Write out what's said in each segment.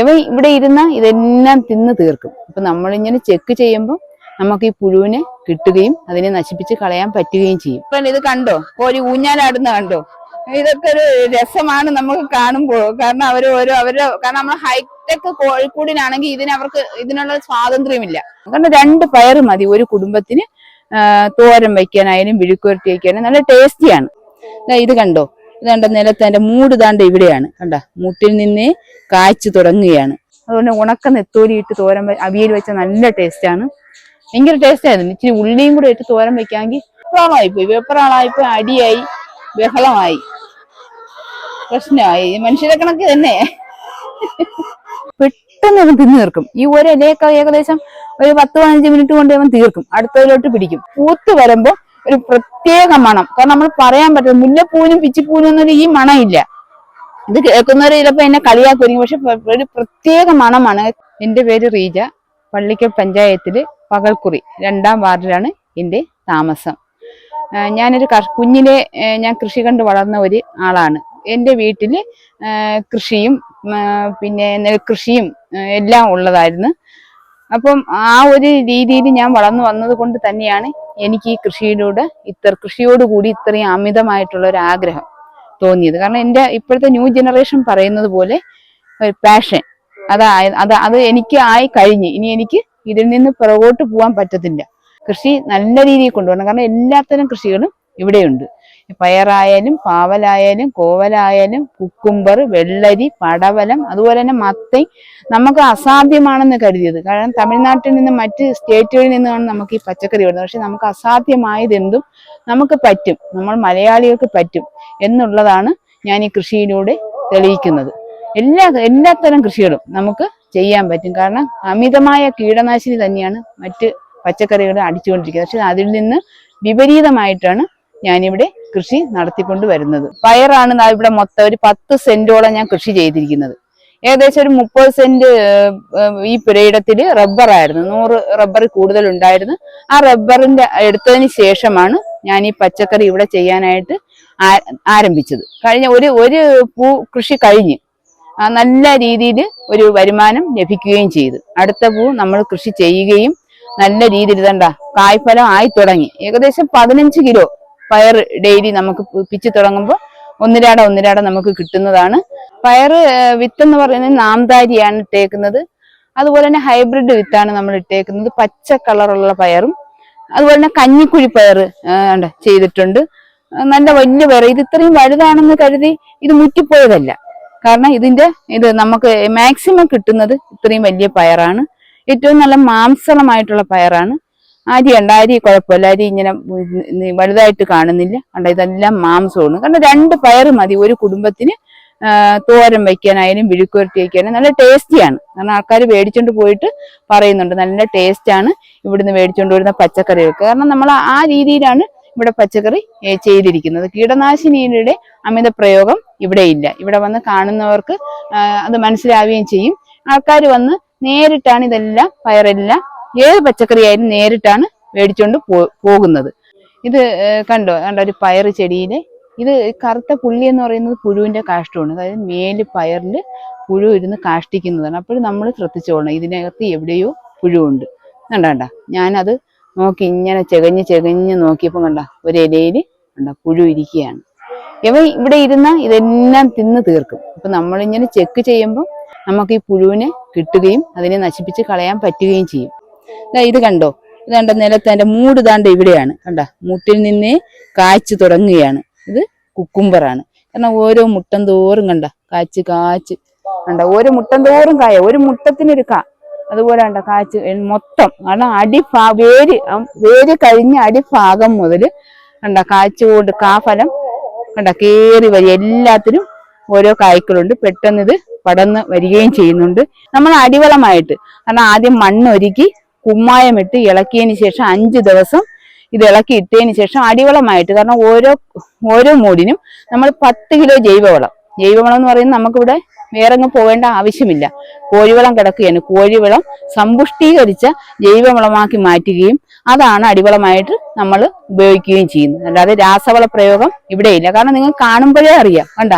ഇവ ഇവിടെ ഇരുന്ന ഇതെല്ലാം തിന്ന് തീർക്കും. അപ്പൊ നമ്മളിങ്ങനെ ചെക്ക് ചെയ്യുമ്പോൾ നമുക്ക് ഈ പുഴുവിനെ കിട്ടുകയും അതിനെ നശിപ്പിച്ച് കളയാൻ പറ്റുകയും ചെയ്യും. ഇപ്പൊ ഇത് കണ്ടോ? കോഴി ഊഞ്ഞാലാടുന്ന കണ്ടോ? ഇതൊക്കെ ഒരു രസമാണ് നമുക്ക് കാണുമ്പോൾ കാരണം അവർ ഓരോ അവരുടെ കാരണം നമ്മൾ ഹൈടെക് കോഴിക്കൂടിനാണെങ്കിൽ ഇതിന് അവർക്ക് ഇതിനുള്ള സ്വാതന്ത്ര്യമില്ല. കാരണം രണ്ട് പയർ മതി. ഒരു കുടുംബത്തിന് തോരം വയ്ക്കാനായാലും വിഴുക്കുരട്ടി വയ്ക്കാനും നല്ല ടേസ്റ്റിയാണ് ഇത് കണ്ടോ? ഇത് കണ്ട നിലത്ത് അതിന്റെ മൂട് താണ്ട ഇവിടെയാണ്. കണ്ട? മുട്ടിൽ നിന്നേ കായ്ച്ചു തുടങ്ങുകയാണ്. അതുകൊണ്ട് ഉണക്ക നെത്തോലി ഇട്ട് തോരൻ അവിയൽ വെച്ച നല്ല ടേസ്റ്റാണ് ഭയങ്കര ടേസ്റ്റ് ആയിരുന്നു. ഇച്ചിരി ഉള്ളിയും കൂടെ ഇട്ട് തോരൻ വെക്കാമെങ്കിൽ വെപ്രാളമായി പോയി വെപ്രാളായി പോയി അടിയായി. ബഹളമായി. പ്രശ്നമായി. മനുഷ്യരെ കണക്ക് തന്നെ. പെട്ടെന്ന് അവൻ തിന്നു തീർക്കും. ഈ ഒരു ഇലയൊക്കെ ഏകദേശം ഒരു പത്ത് പതിനഞ്ച് മിനിറ്റ് കൊണ്ട് അവൻ തീർക്കും. അടുത്തതിലോട്ട് പിടിക്കും. പൂത്ത് വരുമ്പോ ഒരു പ്രത്യേക മണം. കാരണം നമ്മൾ പറയാൻ പറ്റും മുല്ലപ്പൂവിനും പിച്ചിപ്പൂവിനും ഒന്നും ഈ മണമില്ല. ഇത് കേൾക്കുന്നവർ ചിലപ്പോ എന്നെ കളിയാക്കുമായിരിക്കും പക്ഷെ ഒരു പ്രത്യേക മണമാണ്. എന്റെ പേര് റീജ പള്ളിക്കൽ പഞ്ചായത്തിൽ പകൽക്കുറി രണ്ടാം വാർഡിലാണ് എന്റെ താമസം. ഞാനൊരു കുഞ്ഞിലെ ഞാൻ കൃഷി കണ്ട് വളർന്ന ഒരു ആളാണ്. എന്റെ വീട്ടിൽ കൃഷിയും പിന്നെ നെൽകൃഷിയും എല്ലാം ഉള്ളതായിരുന്നു. അപ്പം ആ ഒരു രീതിയിൽ ഞാൻ വളർന്നു വന്നത് കൊണ്ട് തന്നെയാണ് എനിക്ക് ഈ കൃഷിയിലൂടെ ഇത്ര കൃഷിയോടുകൂടി ഇത്രയും അമിതമായിട്ടുള്ള ഒരു ആഗ്രഹം തോന്നിയത്. കാരണം എന്റെ ഇപ്പോഴത്തെ ന്യൂ ജനറേഷൻ പറയുന്നത് പോലെ ഒരു പാഷൻ അതായത് അത് അത് എനിക്ക് ആയി കഴിഞ്ഞ് ഇനി എനിക്ക് ഇതിൽ നിന്ന് പുറകോട്ട് പോകാൻ പറ്റത്തില്ല. കൃഷി നല്ല രീതിയിൽ കൊണ്ടുപോകണം കാരണം എല്ലാത്തരം കൃഷികളും ഇവിടെയുണ്ട്. പയറായാലും പാവലായാലും കോവലായാലും കുക്കുംബർ വെള്ളരി പടവലം അതുപോലെ തന്നെ മത്തൈ നമുക്ക് അസാധ്യമാണെന്ന് കരുതിയത്. കാരണം തമിഴ്നാട്ടിൽ നിന്ന് മറ്റ് സ്റ്റേറ്റുകളിൽ നിന്നാണ് നമുക്ക് ഈ പച്ചക്കറി വരുന്നത്. പക്ഷെ നമുക്ക് അസാധ്യമായതെന്തും നമുക്ക് പറ്റും. നമ്മൾ മലയാളികൾക്ക് പറ്റും എന്നുള്ളതാണ് ഞാൻ ഈ കൃഷിയിലൂടെ തെളിയിക്കുന്നത്. എല്ലാ എല്ലാത്തരം കൃഷികളും നമുക്ക് ചെയ്യാൻ പറ്റും. കാരണം അമിതമായ കീടനാശിനി തന്നെയാണ് മറ്റ് പച്ചക്കറികൾ അടിച്ചുകൊണ്ടിരിക്കുന്നത്. പക്ഷെ അതിൽ നിന്ന് വിപരീതമായിട്ടാണ് ഞാനിവിടെ കൃഷി നടത്തിക്കൊണ്ട് വരുന്നത്. പയറാണ് ഇവിടെ മൊത്തം ഒരു പത്ത് സെന്റോളം ഞാൻ കൃഷി ചെയ്തിരിക്കുന്നത്. ഏകദേശം ഒരു മുപ്പത് സെന്റ് ഈ പുരയിടത്തിൽ റബ്ബറായിരുന്നു നൂറ് റബ്ബർ കൂടുതൽ ഉണ്ടായിരുന്നു. ആ റബ്ബറിന്റെ എടുത്തതിന് ശേഷമാണ് ഞാൻ ഈ പച്ചക്കറി ഇവിടെ ചെയ്യാനായിട്ട് ആരംഭിച്ചത്. കഴിഞ്ഞ ഒരു ഒരു പൂ കൃഷി കഴിഞ്ഞ് നല്ല രീതിയിൽ ഒരു വരുമാനം ലഭിക്കുകയും ചെയ്തു. അടുത്ത പൂ നമ്മൾ കൃഷി ചെയ്യുകയും നല്ല രീതിയിൽ തണ്ട കായ്ഫലം ആയി തുടങ്ങി. ഏകദേശം പതിനഞ്ച് കിലോ പയർ ഡെയിലി നമുക്ക് പിച്ച് തുടങ്ങുമ്പോൾ ഒന്നിരാട ഒന്നിരാട നമുക്ക് കിട്ടുന്നതാണ്. പയർ വിത്ത് എന്ന് പറയുന്നത് നാംതാരിയാണ് ഇട്ടേക്കുന്നത്. അതുപോലെ തന്നെ ഹൈബ്രിഡ് വിത്താണ് നമ്മൾ ഇട്ടേക്കുന്നത്. പച്ച കളറുള്ള പയറും. അതുപോലെ തന്നെ കഞ്ഞിക്കുഴി പയർ ചെയ്തിട്ടുണ്ട്. നല്ല വലിയ പയർ ഇത് ഇത്രയും വലുതാണെന്ന് കരുതി ഇത് മുറ്റിപ്പോയതല്ല. കാരണം ഇതിന്റെ ഇത് നമുക്ക് മാക്സിമം കിട്ടുന്നത് ഇത്രയും വലിയ പയറാണ്. ഏറ്റവും നല്ല മാംസളമായിട്ടുള്ള പയറാണ്. അരി ഉണ്ട് അരി കുഴപ്പമില്ല. അരി ഇങ്ങനെ വലുതായിട്ട് കാണുന്നില്ല. കണ്ട ഇതെല്ലാം മാംസമാണ്. കാരണം രണ്ട് പയറ് മതി. ഒരു കുടുംബത്തിന് തോരൻ വയ്ക്കാനായാലും വിഴുക്കുരട്ടി വയ്ക്കാനും നല്ല ടേസ്റ്റിയാണ്. കാരണം ആൾക്കാർ മേടിച്ചോണ്ട് പോയിട്ട് പറയുന്നുണ്ട്. നല്ല ടേസ്റ്റാണ് ഇവിടുന്ന് മേടിച്ചോണ്ട് വരുന്ന പച്ചക്കറികൾക്ക്. കാരണം നമ്മൾ ആ രീതിയിലാണ് ഇവിടെ പച്ചക്കറി ചെയ്തിരിക്കുന്നത്. കീടനാശിനിയുടെ അമിത പ്രയോഗം ഇവിടെ ഇല്ല ഇവിടെ വന്ന് കാണുന്നവർക്ക് അത് മനസ്സിലാവുകയും ചെയ്യും. ആൾക്കാർ വന്ന് നേരിട്ടാണ് ഇതെല്ലാം പയറെല്ലാം ഏത് പച്ചക്കറി ആയാലും നേരിട്ടാണ് മേടിച്ചോണ്ട് പോ- പോകുന്നത്. ഇത് കണ്ടോ? കണ്ടോ? ഒരു പയറ് ചെടിയിൽ. ഇത് കറുത്ത പുള്ളി എന്ന് പറയുന്നത് പുഴുവിന്റെ കാഷ്ടമാണ് അതായത് മേൽ പയറിൽ പുഴു ഇരുന്ന് കാഷ്ടിക്കുന്നതാണ് അപ്പോൾ നമ്മൾ ശ്രദ്ധിച്ചോളണം. ഇതിനകത്ത് എവിടെയോ പുഴുവുണ്ട്. കണ്ട കണ്ട? ഞാനത് നോക്കി ഇങ്ങനെ ചെകഞ്ഞ് ചെകഞ്ഞ് നോക്കിയപ്പോൾ കണ്ട? ഒരു ഇലയിൽ കണ്ട പുഴു ഇരിക്കുകയാണ്. ഇവ ഇവിടെ ഇരുന്ന ഇതെല്ലാം തിന്ന് തീർക്കും. അപ്പൊ നമ്മളിങ്ങനെ ചെക്ക് ചെയ്യുമ്പോൾ നമുക്ക് ഈ പുഴുവിനെ കിട്ടുകയും അതിനെ നശിപ്പിച്ച് കളയാൻ പറ്റുകയും ചെയ്യും. ഇത് കണ്ടോ? ഇത് കണ്ട? നിലത്ത് അതിന്റെ മൂട് താണ്ട് ഇവിടെയാണ്. കണ്ട? മുട്ടിൽ നിന്ന് കായ്ച്ചു തുടങ്ങുകയാണ്. ഇത് കുക്കുംബറാണ്. കാരണം ഓരോ മുട്ടം തോറും കണ്ട കാച്ച് കാച്ച് കണ്ട. ഓരോ മുട്ടം തോറും കായ ഒരു മുട്ടത്തിനൊരു കാ. അതുപോലെ കണ്ട കാച്ച് മൊത്തം. കാരണം അടിഭാ വേര് വേര് കഴിഞ്ഞ അടിഭാഗം മുതൽ കണ്ട കാച്ചുകൊണ്ട് കാഫലം കണ്ട കേറി വരി. എല്ലാത്തിനും ഓരോ കായ്ക്കളുണ്ട്. പെട്ടെന്ന് ഇത് പടന്ന് വരികയും ചെയ്യുന്നുണ്ട്. നമ്മൾ അടിവളമായിട്ട്. കാരണം ആദ്യം മണ്ണൊരുക്കി കുമ്മായമിട്ട് ഇളക്കിയതിന് ശേഷം അഞ്ച് ദിവസം ഇത് ഇളക്കി ഇട്ടതിന് ശേഷം അടിവളമായിട്ട് കാരണം ഓരോ ഓരോ മൂടിനും നമ്മൾ പത്ത് കിലോ ജൈവവളം. ജൈവവളം എന്ന് പറയുന്നത് നമുക്കിവിടെ വേറെ അങ്ങ് പോകേണ്ട ആവശ്യമില്ല. കോഴിവളം കിടക്കുകയാണ്. കോഴിവളം സമ്പുഷ്ടീകരിച്ച ജൈവവളമാക്കി മാറ്റുകയും അതാണ് അടിവളമായിട്ട് നമ്മൾ ഉപയോഗിക്കുകയും ചെയ്യുന്നത്. അല്ലാതെ രാസവള പ്രയോഗം ഇവിടെയില്ല കാരണം നിങ്ങൾ കാണുമ്പോഴേ അറിയാം. കണ്ട?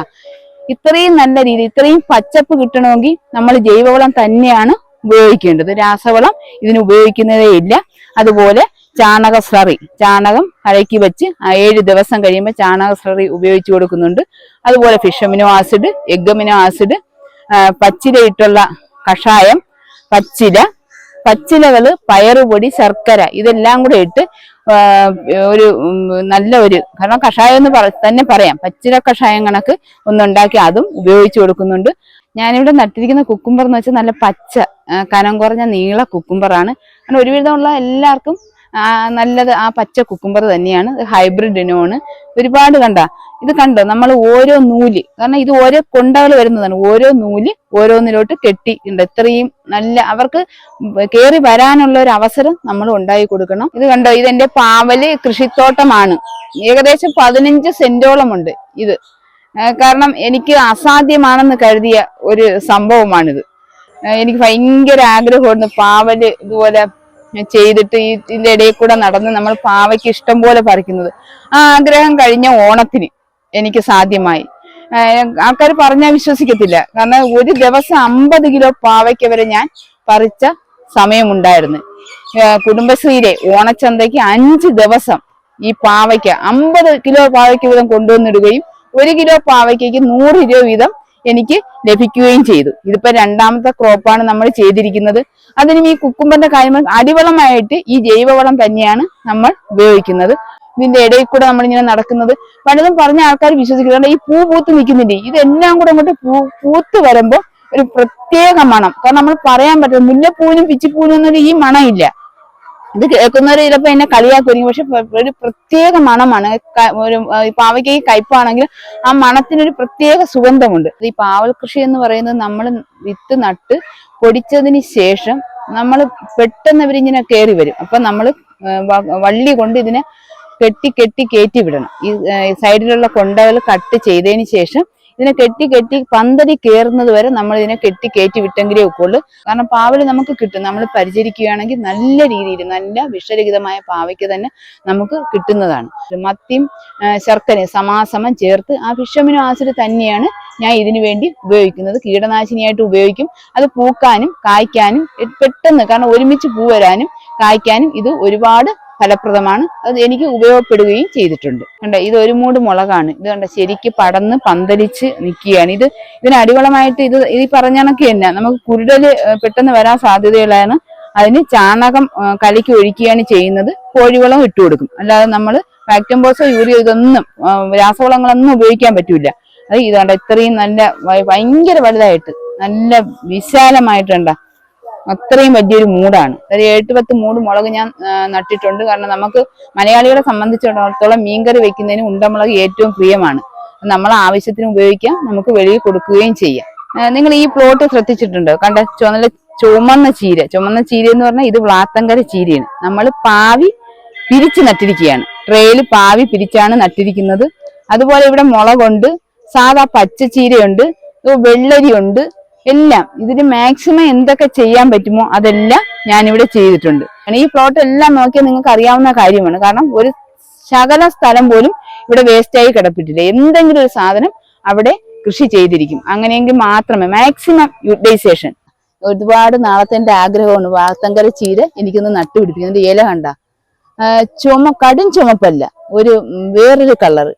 ഇത്രയും നല്ല രീതി ഇത്രയും പച്ചപ്പ് കിട്ടണമെങ്കിൽ നമ്മൾ ജൈവവളം തന്നെയാണ് ഉപയോഗിക്കേണ്ടത്. രാസവളം ഇതിന് ഉപയോഗിക്കുന്നതേ ഇല്ല. അതുപോലെ ചാണക സ്ലറി ചാണകം കലക്കി വെച്ച് ഏഴ് ദിവസം കഴിയുമ്പോൾ ചാണക സ്ലറി ഉപയോഗിച്ചു കൊടുക്കുന്നുണ്ട്. അതുപോലെ fish amino acid egg amino acid പച്ചിലയിട്ടുള്ള കഷായം പച്ചില പച്ചിലകൾ പയറുപൊടി ശർക്കര ഇതെല്ലാം കൂടെ ഇട്ട് ഒരു നല്ല ഒരു കാരണം കഷായം എന്ന് തന്നെ പറയാം. പച്ചില കഷായം കണക്ക് ഒന്നുണ്ടാക്കി അതും ഉപയോഗിച്ചു കൊടുക്കുന്നുണ്ട്. ഞാനിവിടെ നട്ടിരിക്കുന്ന കുക്കുംബർ എന്ന് വെച്ചാൽ നല്ല പച്ച കനം കുറഞ്ഞ നീള കുക്കുംബറാണ് കാരണം ഒരുവിധമുള്ള എല്ലാവർക്കും നല്ലത് ആ പച്ച കുക്കുംബർ തന്നെയാണ്. ഹൈബ്രിഡ് ഇനമാണ്. ഒരുപാട് കണ്ട. ഇത് കണ്ടോ? നമ്മൾ ഓരോ നൂൽ കാരണം ഇത് ഓരോ കൊണ്ടകൾ വരുന്നതാണ്. ഓരോ നൂൽ ഓരോന്നിലോട്ട് കെട്ടി ഉണ്ട്. ഇത്രയും നല്ല അവർക്ക് കയറി വരാനുള്ള ഒരു അവസരം നമ്മൾ ഉണ്ടായി കൊടുക്കണം. ഇത് കണ്ടോ? ഇതെന്റെ പാവൽ കൃഷിത്തോട്ടമാണ്. ഏകദേശം പതിനഞ്ച് സെന്റോളം ഉണ്ട് ഇത്. കാരണം എനിക്ക് അസാധ്യമാണെന്ന് കരുതിയ ഒരു സംഭവമാണിത്. എനിക്ക് ഭയങ്കര ആഗ്രഹമായിരുന്നു പാവൽ ഇതുപോലെ ചെയ്തിട്ട് ഈ ഇതിന്റെ ഇടയിൽ കൂടെ നടന്ന് നമ്മൾ പാവയ്ക്ക് ഇഷ്ടം പോലെ പറിക്കുന്നത്. ആ ആഗ്രഹം കഴിഞ്ഞ ഓണത്തിന് എനിക്ക് സാധ്യമായി. ആൾക്കാർ പറഞ്ഞാൽ വിശ്വസിക്കത്തില്ല. കാരണം ഒരു ദിവസം അമ്പത് കിലോ പാവയ്ക്ക് വരെ ഞാൻ പറിച്ച സമയമുണ്ടായിരുന്നു. കുടുംബശ്രീയിലെ ഓണച്ചന്തയ്ക്ക് അഞ്ച് ദിവസം ഈ പാവയ്ക്ക് അമ്പത് കിലോ പാവയ്ക്ക് വീതം കൊണ്ടുവന്നിടുകയും ഒരു കിലോ പാവയ്ക്കയ്ക്ക് നൂറ് രൂപ വീതം എനിക്ക് ലഭിക്കുകയും ചെയ്തു. ഇതിപ്പോ രണ്ടാമത്തെ ക്രോപ്പാണ് നമ്മൾ ചെയ്തിരിക്കുന്നത്. അതിനും ഈ കുക്കുമ്പന്റെ കായ്മ അടിവളമായിട്ട് ഈ ജൈവവളം തന്നെയാണ് നമ്മൾ ഉപയോഗിക്കുന്നത്. ഇതിന്റെ ഇടയിൽ കൂടെ നമ്മളിങ്ങനെ നടക്കുന്നത്. പലതും പറഞ്ഞ ആൾക്കാർ വിശ്വസിക്കുന്നുണ്ട് ഈ പൂ പൂത്ത് നിൽക്കുന്നില്ലേ? ഇതെല്ലാം കൂടെ അങ്ങോട്ട് പൂ പൂത്ത് വരുമ്പോ ഒരു പ്രത്യേക മണം. കാരണം നമ്മൾ പറയാൻ പറ്റില്ല മുല്ലപ്പൂവിനും പിച്ചിപ്പൂവിനും ഒന്നും ഈ മണമില്ല. ഇത് കേൾക്കുന്നവർ ചിലപ്പോ എന്നെ കളിയാക്കുമായിരിക്കും. പക്ഷെ ഒരു പ്രത്യേക മണമാണ്. ഒരു പാവയ്ക്ക് കയ്പാണെങ്കിൽ ആ മണത്തിനൊരു പ്രത്യേക സുഗന്ധമുണ്ട്. ഈ പാവൽ കൃഷി എന്ന് പറയുന്നത് നമ്മൾ വിത്ത് നട്ട് പൊടിച്ചതിന് ശേഷം നമ്മൾ പെട്ടെന്ന് ഇവരിങ്ങനെ കയറി വരും. അപ്പൊ നമ്മൾ വള്ളി കൊണ്ട് ഇതിനെ കെട്ടി കെട്ടി കയറ്റി വിടണം. ഈ സൈഡിലുള്ള കൊണ്ടകൾ കട്ട് ചെയ്തതിന് ശേഷം ഇതിനെ കെട്ടി കെട്ടി പന്തടി കയറുന്നത് വരെ നമ്മൾ ഇതിനെ കെട്ടി കയറ്റി വിട്ടെങ്കിലേ ഒക്കുള്ളൂ. കാരണം പാവൽ നമുക്ക് കിട്ടും. നമ്മൾ പരിചരിക്കുകയാണെങ്കിൽ നല്ല രീതിയിൽ നല്ല വിഷരഹിതമായ പാവയ്ക്ക് തന്നെ നമുക്ക് കിട്ടുന്നതാണ്. മത്തിയും ശർക്കരയും സമാസമം ചേർത്ത് ആ ഫിഷമിനോ ആസിഡ് തന്നെയാണ് ഞാൻ ഇതിനു വേണ്ടി ഉപയോഗിക്കുന്നത്. കീടനാശിനിയായിട്ട് ഉപയോഗിക്കും. അത് പൂക്കാനും കായ്ക്കാനും പെട്ടെന്ന് കാരണം ഒരുമിച്ച് പൂ വരാനും കായ്ക്കാനും ഇത് ഒരുപാട് ഫലപ്രദമാണ്. അത് എനിക്ക് ഉപയോഗപ്പെടുകയും ചെയ്തിട്ടുണ്ട്. കണ്ട ഇത് ഒരു മൂട് മുളകാണ്. ഇത് കണ്ട ശരിക്ക് പടന്ന് പന്തലിച്ച് നിൽക്കുകയാണ്. ഇത് ഇതിന് അടിവളമായിട്ട് ഇത് ഈ പറഞ്ഞ കണക്ക് തന്നെ. നമുക്ക് കുരുടൽ പെട്ടെന്ന് വരാൻ സാധ്യതയുള്ളതാണ്. അതിന് ചാണകം കലക്കി ഒഴിക്കുകയാണ് ചെയ്യുന്നത്. കോഴിവളം ഇട്ടു കൊടുക്കും. അല്ലാതെ നമ്മൾ വാക്ടംബോസോ യൂറിയോ ഇതൊന്നും രാസവളങ്ങളൊന്നും ഉപയോഗിക്കാൻ പറ്റൂല. അത് ഇതാണ്ട് ഇത്രയും നല്ല ഭയങ്കര വലുതായിട്ട് നല്ല വിശാലമായിട്ടുണ്ട അത്രയും വലിയൊരു മൂടാണ്. ഒരു എട്ട് പത്ത് മൂട് മുളക് ഞാൻ നട്ടിട്ടുണ്ട്. കാരണം നമുക്ക് മലയാളികളെ സംബന്ധിച്ചിടത്തോളം മീൻകറി വെക്കുന്നതിന് ഉണ്ടമുളക് ഏറ്റവും പ്രിയമാണ്. നമ്മൾ ആവശ്യത്തിന് ഉപയോഗിക്കാം. നമുക്ക് വെളിയിൽ കൊടുക്കുകയും ചെയ്യാം. നിങ്ങൾ ഈ പ്ലോട്ട് ശ്രദ്ധിച്ചിട്ടുണ്ടോ? കണ്ട ചുമല ചുമന്ന ചീര. ചുമന്ന ചീര എന്ന് പറഞ്ഞാൽ ഇത് വ്ളാത്തങ്കര ചീരയാണ്. നമ്മൾ പാവി പിരിച്ച് നട്ടിരിക്കുകയാണ്. ട്രേയിൽ പാവി പിരിച്ചാണ് നട്ടിരിക്കുന്നത്. അതുപോലെ ഇവിടെ മുളകുണ്ട് സാധാ പച്ച ചീരയുണ്ട് വെള്ളരിയുണ്ട് എല്ലാം ഇതിന് മാക്സിമം എന്തൊക്കെ ചെയ്യാൻ പറ്റുമോ അതെല്ലാം ഞാനിവിടെ ചെയ്തിട്ടുണ്ട്. ഈ പ്ലോട്ട് എല്ലാം നോക്കിയാൽ നിങ്ങൾക്ക് അറിയാവുന്ന കാര്യമാണ്. കാരണം ഒരു ശകല സ്ഥലം പോലും ഇവിടെ വേസ്റ്റായി കിടപ്പിട്ടില്ല. എന്തെങ്കിലും ഒരു സാധനം അവിടെ കൃഷി ചെയ്തിരിക്കും. അങ്ങനെയെങ്കിൽ മാത്രമേ മാക്സിമം യൂട്ടിലൈസേഷൻ ഒരുപാട് നാളത്തെ ആഗ്രഹമാണ് വാർത്തങ്കര ചീര എനിക്കൊന്ന് നട്ടുപിടിപ്പിക്കും അതിന്റെ ഇല കണ്ട? ചുമ കടും ചുമപ്പല്ല. ഒരു വേറൊരു കളർ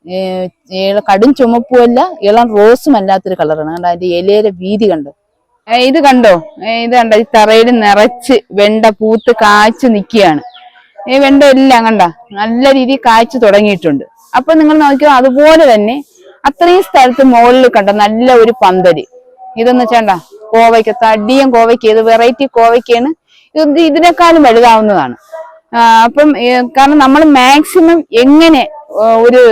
കടും ചുമപ്പുമല്ല ഇളം റോസും അല്ലാത്തൊരു കളറാണ് കണ്ടോ അതിന്റെ ഇലയിലെ വീതി കണ്ടോ? ഇത് കണ്ടോ? ഇത് കണ്ടോ? ഈ തറയിൽ നിറച്ച് വെണ്ട പൂത്ത് കാച്ചു നിൽക്കുകയാണ്. ഈ വെണ്ട എല്ലാം കണ്ട? നല്ല രീതിയിൽ കാച്ചു തുടങ്ങിയിട്ടുണ്ട്. അപ്പൊ നിങ്ങൾ നോക്കിയോ അതുപോലെ തന്നെ അത്രയും സ്ഥലത്ത് മുകളിൽ കണ്ട നല്ല ഒരു പന്തൽ. ഇതെന്ന് വെച്ചാണ്ട കോവയ്ക്ക് തടിയും കോവയ്ക്ക് ഇത് വെറൈറ്റി കോവയ്ക്കാണ് ഇത് ഇതിനേക്കാളും വലുതാവുന്നതാണ്. അപ്പം കാരണം നമ്മൾ മാക്സിമം എങ്ങനെ ഒരു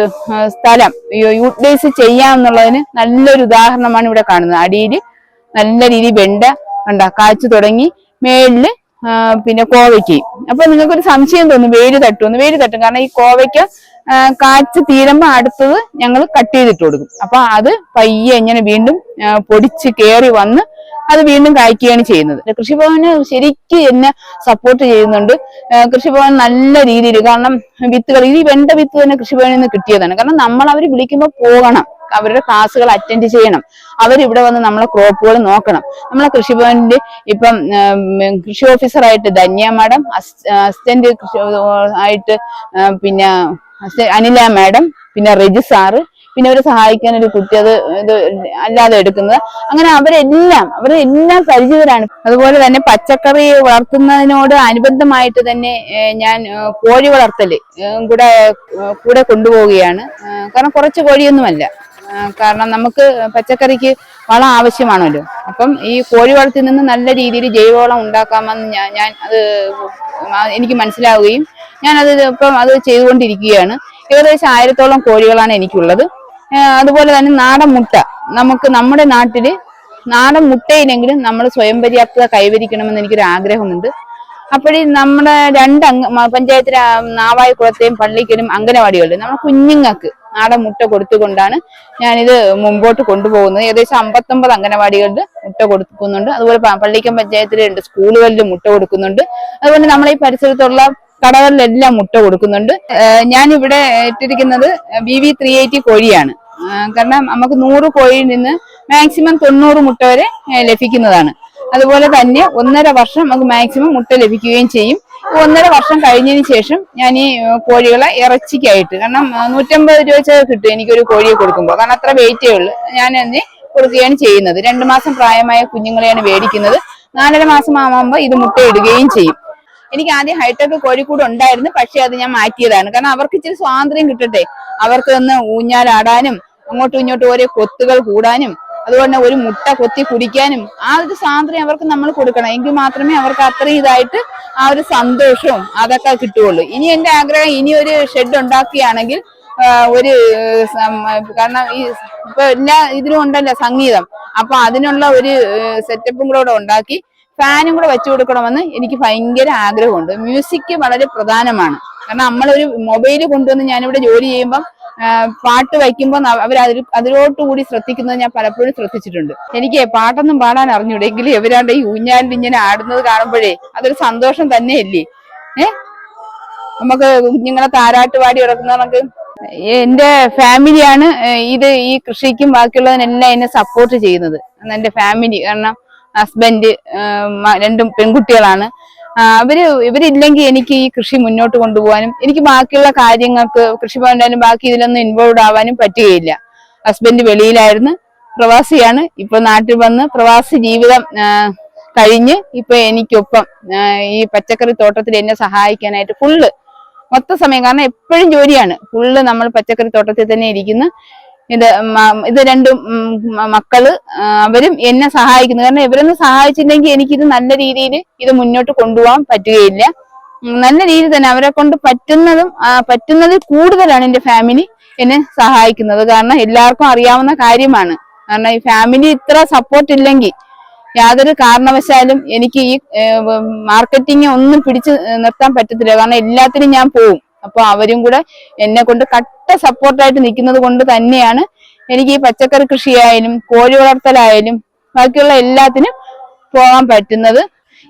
സ്ഥലം യൂട്ടിലൈസ് ചെയ്യാമെന്നുള്ളതിന് നല്ലൊരു ഉദാഹരണമാണ് ഇവിടെ കാണുന്നത്. അടിയിൽ നല്ല രീതിയിൽ വെണ്ട കണ്ട കാച്ചു തുടങ്ങി മേളിൽ പിന്നെ കോവയ്ക്കയും അപ്പൊ നിങ്ങൾക്കൊരു സംശയം തോന്നും വേര് തട്ടുമെന്ന്. വേര് തട്ടും. കാരണം ഈ കോവയ്ക്ക് കാച്ച് തീരുമ്പോ അടുത്തത് ഞങ്ങൾ കട്ട് ചെയ്തിട്ട് കൊടുക്കും. അപ്പൊ അത് പയ്യെ ഇങ്ങനെ വീണ്ടും പൊടിച്ച് കയറി വന്ന് അത് വീണ്ടും കായ്ക്കുകയാണ് ചെയ്യുന്നത്. കൃഷിഭവന് ശരിക്കും എന്നെ സപ്പോർട്ട് ചെയ്യുന്നുണ്ട്. കൃഷിഭവൻ നല്ല രീതിയിൽ കാരണം വിത്തുകൾ ഈ വെണ്ട വിത്ത് തന്നെ കൃഷിഭവനിൽ നിന്ന് കിട്ടിയതാണ്. കാരണം നമ്മൾ അവർ വിളിക്കുമ്പോൾ പോകണം. അവരുടെ ക്ലാസ്സുകൾ അറ്റൻഡ് ചെയ്യണം. അവരിവിടെ വന്ന് നമ്മളെ ക്രോപ്പുകൾ നോക്കണം. നമ്മളെ കൃഷിഭവനിൽ ഇപ്പം കൃഷി ഓഫീസറായിട്ട് ധന്യ മാഡം അസിസ്റ്റന്റ് ആയിട്ട് പിന്നെ അനില മാഡം പിന്നെ റെജി സാറ് പിന്നെ അവരെ സഹായിക്കാൻ ഒരു കുട്ടി അത് ഇത് അല്ലാതെ എടുക്കുന്നത്. അങ്ങനെ അവരെല്ലാം അവരെല്ലാം പരിചിതരാണ്. അതുപോലെ തന്നെ പച്ചക്കറി വളർത്തുന്നതിനോട് അനുബന്ധമായിട്ട് തന്നെ ഞാൻ കോഴി വളർത്തൽ കൂടെ കൂടെ കൊണ്ടുപോവുകയാണ്. കാരണം കുറച്ച് കോഴിയൊന്നുമല്ല. കാരണം നമുക്ക് പച്ചക്കറിക്ക് വളം ആവശ്യമാണല്ലോ. അപ്പം ഈ കോഴി വളർത്തിൽ നിന്ന് നല്ല രീതിയിൽ ജൈവവളം ഉണ്ടാക്കാമെന്ന് ഞാൻ ഞാൻ അത് എനിക്ക് മനസ്സിലാവുകയും ഞാനത് ഇപ്പം അത് ചെയ്തുകൊണ്ടിരിക്കുകയാണ്. ഏകദേശം ആയിരത്തോളം കോഴികളാണ് എനിക്കുള്ളത്. അതുപോലെ തന്നെ നാടൻ മുട്ട. നമുക്ക് നമ്മുടെ നാട്ടിൽ നാടൻ മുട്ടയിലെങ്കിലും നമ്മൾ സ്വയം പര്യാപ്തത കൈവരിക്കണമെന്ന് എനിക്കൊരു ആഗ്രഹമുണ്ട്. അപ്പോഴേ നമ്മുടെ രണ്ട് അംഗ പഞ്ചായത്തിലെ നാവായിക്കുളത്തെയും പള്ളിക്കലും അംഗനവാടികളിൽ നമ്മുടെ കുഞ്ഞുങ്ങൾക്ക് നാടൻ മുട്ട കൊടുത്തുകൊണ്ടാണ് ഞാനിത് മുമ്പോട്ട് കൊണ്ടുപോകുന്നത്. ഏകദേശം അമ്പത്തൊമ്പത് അംഗനവാടികളിൽ മുട്ട കൊടുക്കുന്നുണ്ട്. അതുപോലെ പള്ളിക്കം പഞ്ചായത്തിലെ രണ്ട് സ്കൂളുകളിൽ മുട്ട കൊടുക്കുന്നുണ്ട്. അതുപോലെ നമ്മളെ ഈ പരിസരത്തുള്ള കടകളിലെല്ലാം മുട്ട കൊടുക്കുന്നുണ്ട്. ഞാൻ ഞാനിവിടെ ഇട്ടിരിക്കുന്നത് ബി വി ത്രീ എയ്റ്റി കോഴിയാണ്. കാരണം നമുക്ക് നൂറ് കോഴിയിൽ നിന്ന് മാക്സിമം തൊണ്ണൂറ് മുട്ട വരെ ലഭിക്കുന്നതാണ്. അതുപോലെ തന്നെ ഒന്നര വർഷം നമുക്ക് മാക്സിമം മുട്ട ലഭിക്കുകയും ചെയ്യും. ഒന്നര വർഷം കഴിഞ്ഞതിന് ശേഷം ഞാൻ ഈ കോഴികളെ ഇറച്ചിക്കായിട്ട് കാരണം നൂറ്റമ്പത് രൂപ വെച്ച് കിട്ടും എനിക്കൊരു കോഴിയെ കൊടുക്കുമ്പോൾ കാരണം അത്ര വെയിറ്റേ ഉള്ളൂ. ഞാൻ അതിനെ കൊടുക്കുകയാണ് ചെയ്യുന്നത്. രണ്ടു മാസം പ്രായമായ കുഞ്ഞുങ്ങളെയാണ് മേടിക്കുന്നത് നാലര മാസം ആകുമ്പോൾ ഇത് മുട്ടയിടുകയും ചെയ്യും. എനിക്ക് ആദ്യം ഹൈടെക് കോഴിക്കൂട് ഉണ്ടായിരുന്നു പക്ഷെ അത് ഞാൻ മാറ്റിയതാണ്. കാരണം അവർക്ക് ഇച്ചിരി സ്വാതന്ത്ര്യം കിട്ടട്ടെ. അവർക്ക് ഒന്ന് ഊഞ്ഞാലാടാനും അങ്ങോട്ടും ഇങ്ങോട്ടും ഓരോ കൊത്തുകൾ കൂടാനും തന്നെ ഒരു മുട്ട കൊത്തി കുടിക്കാനും ആ ഒരു സ്വാതന്ത്ര്യം അവർക്ക് നമ്മൾ കൊടുക്കണം. എങ്കിൽ മാത്രമേ അവർക്ക് അത്രയും ഇതായിട്ട് ആ ഒരു സന്തോഷവും അതൊക്കെ കിട്ടുകയുള്ളൂ. ഇനി എന്റെ ആഗ്രഹം ഇനി ഒരു ഷെഡ് ഉണ്ടാക്കുകയാണെങ്കിൽ ഒരു കാരണം ഈ ഇപ്പൊ എല്ലാ ഇതിലും ഉണ്ടല്ലോ സംഗീതം. അപ്പൊ അതിനുള്ള ഒരു സെറ്റപ്പും കൂടെ ഉണ്ടാക്കി ഫാനും കൂടെ വെച്ചു കൊടുക്കണമെന്ന് എനിക്ക് ഭയങ്കര ആഗ്രഹമുണ്ട്. മ്യൂസിക് വളരെ പ്രധാനമാണ്. കാരണം നമ്മളൊരു മൊബൈൽ കൊണ്ടുവന്ന് ഞാനിവിടെ ജോലി ചെയ്യുമ്പം പാട്ട് വയ്ക്കുമ്പോൾ അവർ അതിൽ അതിലോട്ട് കൂടി ശ്രദ്ധിക്കുന്നത് ഞാൻ പലപ്പോഴും ശ്രദ്ധിച്ചിട്ടുണ്ട്. എനിക്ക് പാട്ടൊന്നും പാടാൻ അറിഞ്ഞൂടെങ്കിലും എവരാണ്ട് ഈ ഊഞ്ഞാലിൽ ഇങ്ങനെ ആടുന്നത് കാണുമ്പോഴേ അതൊരു സന്തോഷം തന്നെയല്ലേ? ഏ? നമുക്ക് കുഞ്ഞുങ്ങളെ താരാട്ട് പാടി നമുക്ക് എന്റെ ഫാമിലിയാണ് ഇത് ഈ കൃഷിക്കും ബാക്കിയുള്ളതിനെല്ലാം എന്നെ സപ്പോർട്ട് ചെയ്യുന്നത്. എന്റെ ഫാമിലി കാരണം ഹസ്ബൻഡ് രണ്ടും പെൺകുട്ടികളാണ്. അവർ ഇവരില്ലെങ്കിൽ എനിക്ക് ഈ കൃഷി മുന്നോട്ട് കൊണ്ടുപോകാനും എനിക്ക് ബാക്കിയുള്ള കാര്യങ്ങൾക്ക് കൃഷിഭവനായാലും ബാക്കി ഇതിലൊന്നും ഇൻവോൾവ് ആവാനും പറ്റുകയില്ല. ഹസ്ബൻഡ് വെളിയിലായിരുന്നു പ്രവാസിയാണ് ഇപ്പൊ നാട്ടിൽ വന്ന് പ്രവാസി ജീവിതം കഴിഞ്ഞ് ഇപ്പൊ എനിക്കൊപ്പം ഈ പച്ചക്കറി തോട്ടത്തിൽ എന്നെ സഹായിക്കാനായിട്ട് ഫുള്ള് മൊത്ത സമയം കാരണം എപ്പോഴും ജോലിയാണ്. ഫുള്ള് നമ്മൾ പച്ചക്കറി തോട്ടത്തിൽ തന്നെ ഇരിക്കുന്നു. ഇത് ഇത് രണ്ടും മക്കൾ അവരും എന്നെ സഹായിക്കുന്നു. കാരണം ഇവരൊന്നും സഹായിച്ചില്ലെങ്കിൽ എനിക്കിത് നല്ല രീതിയിൽ ഇത് മുന്നോട്ട് കൊണ്ടുപോകാൻ പറ്റുകയില്ല. നല്ല രീതിയിൽ തന്നെ അവരെ കൊണ്ട് പറ്റുന്നതും പറ്റുന്നതിൽ കൂടുതലാണ് എന്റെ ഫാമിലി എന്നെ സഹായിക്കുന്നത്. കാരണം എല്ലാവർക്കും അറിയാവുന്ന കാര്യമാണ്. കാരണം ഈ ഫാമിലി ഇത്ര സപ്പോർട്ട് ഇല്ലെങ്കിൽ യാതൊരു കാരണവശാലും എനിക്ക് ഈ മാർക്കറ്റിംഗ് ഒന്നും പിടിച്ചു നിർത്താൻ പറ്റത്തില്ല. കാരണം എല്ലാത്തിനും ഞാൻ പോവും. അപ്പൊ അവരും കൂടെ എന്നെ കൊണ്ട് കട്ട സപ്പോർട്ടായിട്ട് നിൽക്കുന്നത് കൊണ്ട് തന്നെയാണ് എനിക്ക് ഈ പച്ചക്കറി കൃഷിയായാലും കോഴി വളർത്തലായാലും ബാക്കിയുള്ള എല്ലാത്തിനും പോകാൻ പറ്റുന്നത്.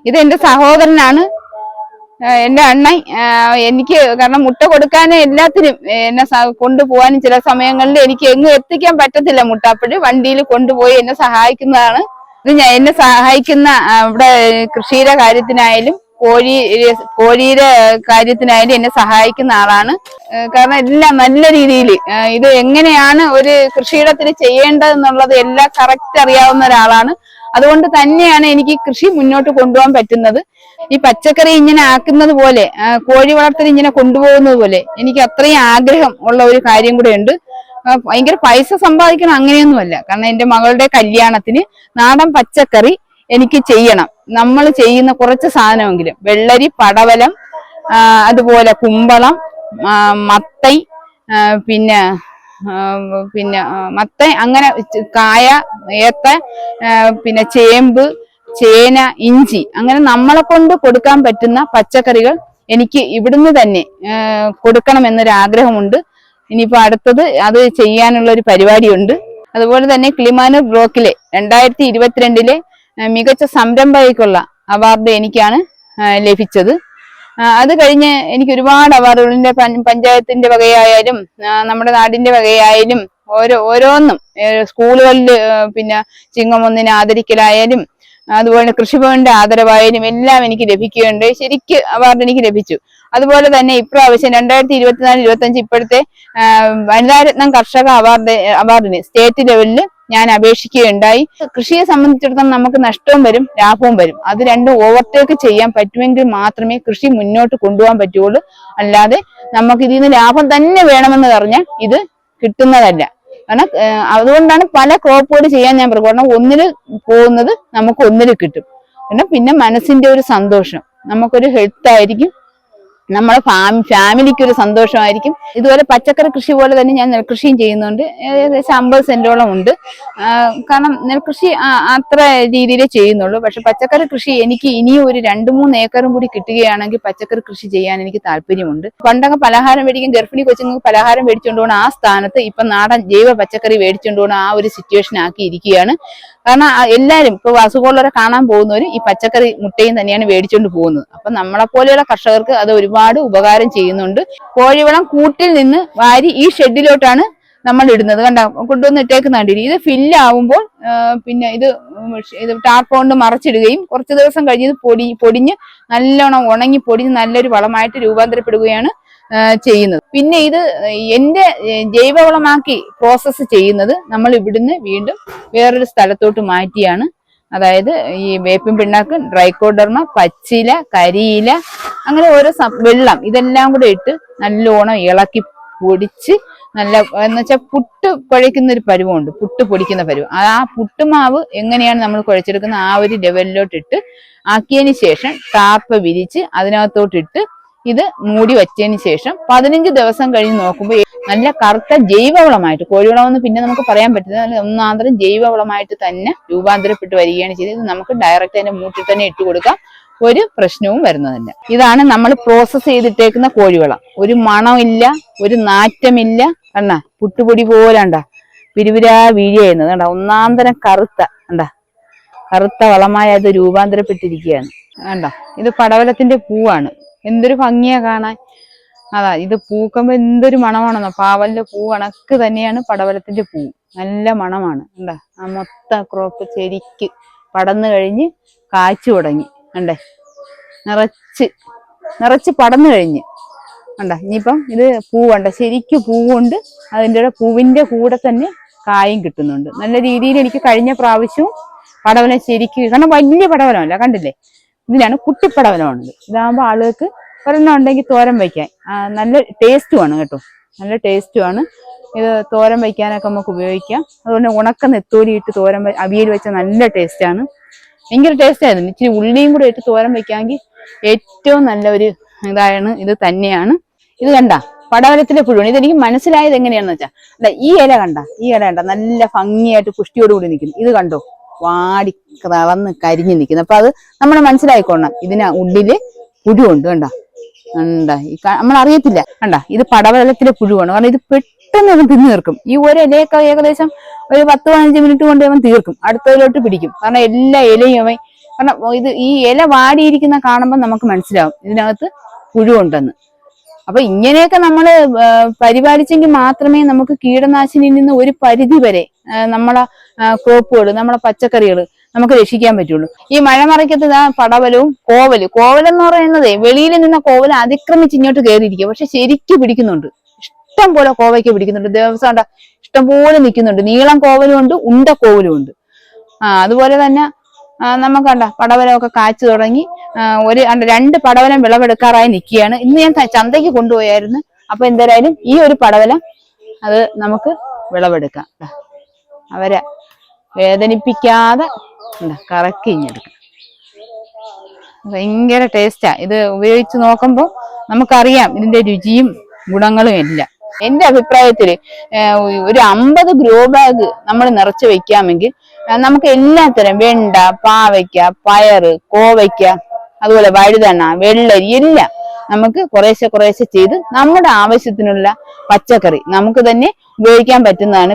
ഇത് എന്റെ സഹോദരനാണ്. എന്റെ അണ്ണൻ. എനിക്ക് കാരണം മുട്ട കൊടുക്കാൻ എല്ലാത്തിനും എന്നെ കൊണ്ടുപോകാനും ചില സമയങ്ങളിൽ എനിക്ക് എങ്ങും എത്തിക്കാൻ പറ്റത്തില്ല മുട്ട അപ്പോഴ് വണ്ടിയിൽ കൊണ്ടുപോയി എന്നെ സഹായിക്കുന്നതാണ്. ഇത് ഞാൻ എന്നെ സഹായിക്കുന്ന ഇവിടെ കൃഷിയുടെ കാര്യത്തിനായാലും കോഴി കോഴിയുടെ കാര്യത്തിനായിട്ട് എന്നെ സഹായിക്കുന്ന ആളാണ്. കാരണം എല്ലാം നല്ല രീതിയിൽ ഇത് എങ്ങനെയാണ് ഒരു കൃഷിയിടത്തിൽ ചെയ്യേണ്ടതെന്നുള്ളത് എല്ലാം കറക്റ്റ് അറിയാവുന്ന ഒരാളാണ്. അതുകൊണ്ട് തന്നെയാണ് എനിക്ക് കൃഷി മുന്നോട്ട് കൊണ്ടുപോകാൻ പറ്റുന്നത്. ഈ പച്ചക്കറി ഇങ്ങനെ ആക്കുന്നത് പോലെ കോഴി വളർത്തൽ ഇങ്ങനെ കൊണ്ടുപോകുന്നത് പോലെ എനിക്ക് അത്രയും ആഗ്രഹം ഉള്ള ഒരു കാര്യം കൂടെ ഉണ്ട്. ഭയങ്കര പൈസ സമ്പാദിക്കണം അങ്ങനെയൊന്നുമല്ല. കാരണം എന്റെ മകളുടെ കല്യാണത്തിന് നാടൻ പച്ചക്കറി എനിക്ക് ചെയ്യണം. നമ്മൾ ചെയ്യുന്ന കുറച്ച് സാധനമെങ്കിലും വെള്ളരി പടവലം അതുപോലെ കുമ്പളം മത്തൈ പിന്നെ പിന്നെ മത്ത അങ്ങനെ കായ ഏത്ത പിന്നെ ചേമ്പ് ചേന ഇഞ്ചി അങ്ങനെ നമ്മളെ കൊണ്ട് കൊടുക്കാൻ പറ്റുന്ന പച്ചക്കറികൾ എനിക്ക് ഇവിടുന്ന് തന്നെ കൊടുക്കണം എന്നൊരു ആഗ്രഹമുണ്ട് ഇനിയിപ്പോൾ അടുത്തത് അത് ചെയ്യാനുള്ള ഒരു പരിപാടിയുണ്ട്. അതുപോലെ തന്നെ കിളിമാനൂർ ബ്ലോക്കിലെ രണ്ടായിരത്തി ഇരുപത്തിരണ്ടിലെ മികച്ച സംരംഭകയ്ക്കുള്ള അവാർഡ് എനിക്കാണ് ലഭിച്ചത്. അത് കഴിഞ്ഞ് എനിക്ക് ഒരുപാട് അവാർഡുകളിന്റെ പഞ്ചായത്തിന്റെ വകയായാലും നമ്മുടെ നാടിന്റെ വകയായാലും ഓരോ ഓരോന്നും സ്കൂളുകളിൽ പിന്നെ ചിങ്ങം ഒന്നിനെ ആദരിക്കലായാലും അതുപോലെ കൃഷിഭവന്റെ ആദരവായാലും എല്ലാം എനിക്ക് ലഭിക്കുകയുണ്ട്. ശരിക്ക് അവാർഡ് എനിക്ക് ലഭിച്ചു. അതുപോലെ തന്നെ ഇപ്രാവശ്യം രണ്ടായിരത്തി ഇരുപത്തിനാല് ഇരുപത്തി അഞ്ച് ഇപ്പോഴത്തെ വനിതാരത്നം കർഷക അവാർഡ് അവാർഡിന് സ്റ്റേറ്റ് ലെവലിൽ ഞാൻ അപേക്ഷിക്കുകയുണ്ടായി. കൃഷിയെ സംബന്ധിച്ചിടത്തോളം നമുക്ക് നഷ്ടവും വരും ലാഭവും വരും. അത് രണ്ടും ഓവർടേക്ക് ചെയ്യാൻ പറ്റുമെങ്കിൽ മാത്രമേ കൃഷി മുന്നോട്ട് കൊണ്ടുപോകാൻ പറ്റുള്ളൂ അല്ലാതെ നമുക്ക് ഇതിൽ നിന്ന് ലാഭം തന്നെ വേണമെന്ന് പറഞ്ഞാൽ ഇത് കിട്ടുന്നതല്ല. കാരണം അതുകൊണ്ടാണ് പല ക്രോപ്പുകൾ ചെയ്യാൻ ഞാൻ പറഞ്ഞു കാരണം ഒന്നിൽ പോകുന്നത് നമുക്ക് ഒന്നിൽ കിട്ടും. പിന്നെ പിന്നെ മനസ്സിന്റെ ഒരു സന്തോഷം. നമുക്കൊരു ഹെൽത്ത് ആയിരിക്കും നമ്മുടെ ഫാമി ഫാമിലിക്ക് ഒരു സന്തോഷമായിരിക്കും. ഇതുപോലെ പച്ചക്കറി കൃഷി പോലെ തന്നെ ഞാൻ നെൽകൃഷിയും ചെയ്യുന്നുണ്ട്. ഏകദേശം അമ്പത് സെന്റോളം ഉണ്ട്. കാരണം നെൽകൃഷി അത്ര രീതിയിലേ ചെയ്യുന്നുള്ളൂ. പക്ഷെ പച്ചക്കറി കൃഷി എനിക്ക് ഇനിയും ഒരു രണ്ട് മൂന്ന് ഏക്കറും കൂടി കിട്ടുകയാണെങ്കിൽ പച്ചക്കറി കൃഷി ചെയ്യാൻ എനിക്ക് താല്പര്യമുണ്ട്. പണ്ടൊക്കെ പലഹാരം മേടിക്കും. ഗർഭിണി കൊച്ചുങ്ങൾക്ക് പലഹാരം മേടിച്ചുകൊണ്ട് ആ സ്ഥാനത്ത് ഇപ്പം നാടൻ ജൈവ പച്ചക്കറി മേടിച്ചുകൊണ്ട് ആ ഒരു സിറ്റുവേഷൻ ആക്കി ഇരിക്കുകയാണ് കാരണം എല്ലാവരും ഇപ്പൊ അസുഖമുള്ളവരെ കാണാൻ പോകുന്നവര് ഈ പച്ചക്കറി മുട്ടയും തന്നെയാണ് മേടിച്ചുകൊണ്ട് പോകുന്നത്. അപ്പൊ നമ്മളെ പോലെയുള്ള കർഷകർക്ക് അത് ഒരുപാട് ഉപകാരം ചെയ്യുന്നുണ്ട്. കോഴിവളം കൂട്ടിൽ നിന്ന് വാരി ഈ ഷെഡിലോട്ടാണ് നമ്മൾ ഇടുന്നത്. കണ്ട കൊണ്ടുവന്ന് ഇട്ടേക്കുന്ന കണ്ടിരി ഇത് ഫില്ലാവുമ്പോൾ പിന്നെ ഇത് ഇത് ടാർപ്പോണ്ട് മറച്ചിടുകയും കുറച്ച് ദിവസം കഴിഞ്ഞ് പൊടി പൊടിഞ്ഞ് നല്ലോണം ഉണങ്ങി പൊടിഞ്ഞ് നല്ലൊരു വളമായിട്ട് രൂപാന്തരപ്പെടുകയാണ് ചെയ്യുന്നത്. പിന്നെ ഇത് എന്റെ ജൈവവളമാക്കി പ്രോസസ്സ് ചെയ്യുന്നത് നമ്മൾ ഇവിടുന്ന് വീണ്ടും വേറൊരു സ്ഥലത്തോട്ട് മാറ്റിയാണ്. അതായത് ഈ വേപ്പിൻ പിണ്ണാക്ക് ഡ്രൈക്കോഡർമ പച്ചില കരിയില അങ്ങനെ ഓരോ വെള്ളം ഇതെല്ലാം കൂടെ ഇട്ട് നല്ലോണം ഇളക്കി പൊടിച്ച് നല്ല എന്ന് വെച്ചാൽ പുട്ട് കുഴയ്ക്കുന്ന ഒരു പരുവമുണ്ട്. പുട്ട് പൊടിക്കുന്ന പരുവം. ആ പുട്ടുമാവ് എങ്ങനെയാണ് നമ്മൾ കുഴച്ചെടുക്കുന്നത്? ആ ഒരു ലെവലിലോട്ട് ഇട്ട് ആക്കിയതിന് ശേഷം ടാപ്പ് വിരിച്ച് അതിനകത്തോട്ടിട്ട് ഇത് മൂടി വച്ചതിന് ശേഷം പതിനഞ്ച് ദിവസം കഴിഞ്ഞ് നോക്കുമ്പോൾ നല്ല കറുത്ത ജൈവവളമായിട്ട് കോഴിവളമെന്ന് പിന്നെ നമുക്ക് പറയാൻ പറ്റുന്നത് ഒന്നാന്തരം ജൈവവളമായിട്ട് തന്നെ രൂപാന്തരപ്പെട്ട് വരികയാണ് ചെയ്തത്. ഇത് നമുക്ക് ഡയറക്റ്റ് അതിന്റെ മൂട്ടിൽ തന്നെ ഇട്ട് കൊടുക്കാം. ഒരു പ്രശ്നവും വരുന്നതല്ല. ഇതാണ് നമ്മൾ പ്രോസസ്സ് ചെയ്തിട്ടേക്കുന്ന കോഴിവളം. ഒരു മണമില്ല ഒരു നാറ്റമില്ല. കണ്ട? പുട്ടുപൊടി പോലെ പിരിവിരാ വീഴിയുന്നത് കണ്ട? ഒന്നാന്തരം കറുത്ത കണ്ട? കറുത്ത വളമായി അത് രൂപാന്തരപ്പെട്ടിരിക്കുകയാണ്. കണ്ടോ? ഇത് പടവലത്തിന്റെ പൂവാണ്. എന്തൊരു ഭംഗിയാ കാണാൻ. അതാ ഇത് പൂക്കുമ്പോ എന്തൊരു മണമാണെന്നോ. പാവലിന്റെ പൂ കണക്ക് തന്നെയാണ് പടവലത്തിന്റെ പൂ. നല്ല മണമാണ്. എന്താ ആ മൊത്ത ക്രോപ്പ് ചെരിക്ക് പടന്നു കഴിഞ്ഞ് കാച്ചു തുടങ്ങി. കണ്ടേ? നിറച്ച് നിറച്ച് പടന്നു കഴിഞ്ഞ്. കണ്ട? ഇനിയിപ്പം ഇത് പൂവുണ്ട് ശരിക്ക് പൂവുണ്ട് അതിന്റെ കൂടെ പൂവിന്റെ കൂടെ തന്നെ കായും കിട്ടുന്നുണ്ട്. നല്ല രീതിയിൽ എനിക്ക് കഴിഞ്ഞ പ്രാവശ്യവും പടവലം ശരിക്ക് കാരണം വലിയ പടവലമല്ല കണ്ടില്ലേ? ഇതിനാണ് കുട്ടിപ്പടവലമാണത് ഇതാകുമ്പോൾ ആളുകൾക്ക് ഒരെണ്ണം ഉണ്ടെങ്കിൽ തോരൻ വയ്ക്കാൻ. നല്ല ടേസ്റ്റുമാണ് കേട്ടോ. നല്ല ടേസ്റ്റുമാണ് ഇത് തോരൻ വയ്ക്കാനൊക്കെ നമുക്ക് ഉപയോഗിക്കാം. അതുപോലെ ഉണക്ക നെത്തോലി ഇട്ട് തോരൻ അവിയൽ വെച്ച നല്ല ടേസ്റ്റാണ് ഭയങ്കര ടേസ്റ്റ് ആയിരുന്നു. ഇച്ചിരി ഉള്ളിയും കൂടെ ഇട്ട് തോരൻ വെക്കാമെങ്കിൽ ഏറ്റവും നല്ല ഒരു ഇതാണ്. ഇത് തന്നെയാണ്. ഇത് കണ്ട പടവലത്തിലെ പുഴുവാണ്. ഇതെനിക്ക് മനസ്സിലായത് എങ്ങനെയാണെന്ന് വെച്ചാൽ അല്ല ഈ ഇല കണ്ട ഈ ഇല കണ്ട നല്ല ഭംഗിയായിട്ട് പുഷ്ടിയോടുകൂടി നിൽക്കുന്നു. ഇത് കണ്ടോ? വാടി തളർന്ന് കരിഞ്ഞു നിൽക്കുന്നത് അപ്പൊ അത് നമ്മൾ മനസ്സിലായിക്കോണം ഇതിന് ഉള്ളിൽ പുഴുണ്ട് കണ്ട. കണ്ട. ഈ നമ്മൾ അറിയത്തില്ല. കണ്ട. ഇത് പടവലത്തിലെ പുഴുവാണ്. കാരണം ഇത് പെട്ടെന്ന് അവൻ തിന്നു തീർക്കും. ഈ ഒരു ഇലയൊക്കെ ഏകദേശം ഒരു പത്ത് പതിനഞ്ച് മിനിറ്റ് കൊണ്ട് അവൻ തീർക്കും. അടുത്തതിലോട്ട് പിടിക്കും. കാരണം എല്ലാ ഇലയും അവൻ കാരണം ഇത് ഈ ഇല വാടിയിരിക്കുന്ന കാണുമ്പോൾ നമുക്ക് മനസ്സിലാവും ഇതിനകത്ത് പുഴുവുണ്ടെന്ന്. അപ്പൊ ഇങ്ങനെയൊക്കെ നമ്മൾ പരിപാലിച്ചെങ്കിൽ മാത്രമേ നമുക്ക് കീടനാശിനിയിൽ നിന്ന് ഒരു പരിധി വരെ നമ്മളെ ക്രോപ്പുകൾ നമ്മുടെ പച്ചക്കറികൾ നമുക്ക് രക്ഷിക്കാൻ പറ്റുള്ളൂ. ഈ മഴമറയ്ക്കത്ത് കോവൽ. കോവൽ എന്ന് പറയുന്നത് വെളിയിൽ നിന്ന കോവൽ അതിക്രമിച്ച് ഇങ്ങോട്ട് കയറിയിരിക്കുക പക്ഷെ ശരിക്കും പിടിക്കുന്നുണ്ട്. ഇഷ്ടം പോലെ കോവയ്ക്ക് പിടിക്കുന്നുണ്ട്. ദിവസം ഇഷ്ടം പോലെ നിൽക്കുന്നുണ്ട്. നീളം കോവലും ഉണ്ട് ഉണ്ട കോവലും ഉണ്ട്. ആ അതുപോലെ തന്നെ നമുക്കണ്ട നമുക്ക് കണ്ട പടവലമൊക്കെ കാച്ചു തുടങ്ങി ഒരു രണ്ട് പടവലം വിളവെടുക്കാറായി നിൽക്കുകയാണ്. ഇന്ന് ഞാൻ ചന്തയ്ക്ക് കൊണ്ടുപോയായിരുന്നു. അപ്പൊ എന്തായാലും ഈ ഒരു പടവലം അത് നമുക്ക് വിളവെടുക്കാം. അവരെ വേദനിപ്പിക്കാതെ എന്താ കറക്കിഞ്ഞെടുക്കണം ഭയങ്കര ടേസ്റ്റാ ഇത് ഉപയോഗിച്ച് നോക്കുമ്പോൾ നമുക്കറിയാം ഇതിന്റെ രുചിയും ഗുണങ്ങളും എല്ലാം. എന്റെ അഭിപ്രായത്തിൽ ഏഹ് ഒരു അമ്പത് ഗ്രോ ബാഗ് നമ്മൾ നിറച്ച് വെക്കാമെങ്കിൽ നമുക്ക് എല്ലാത്തരം വെണ്ട പാവയ്ക്ക പയറ് കോവയ്ക്ക അതുപോലെ വഴുതണ വെള്ളരി എല്ലാം നമുക്ക് കുറേശ്ശെ കുറേശ്ശെ ചെയ്ത് നമ്മുടെ ആവശ്യത്തിനുള്ള പച്ചക്കറി നമുക്ക് തന്നെ ഉപയോഗിക്കാൻ പറ്റുന്നതാണ്.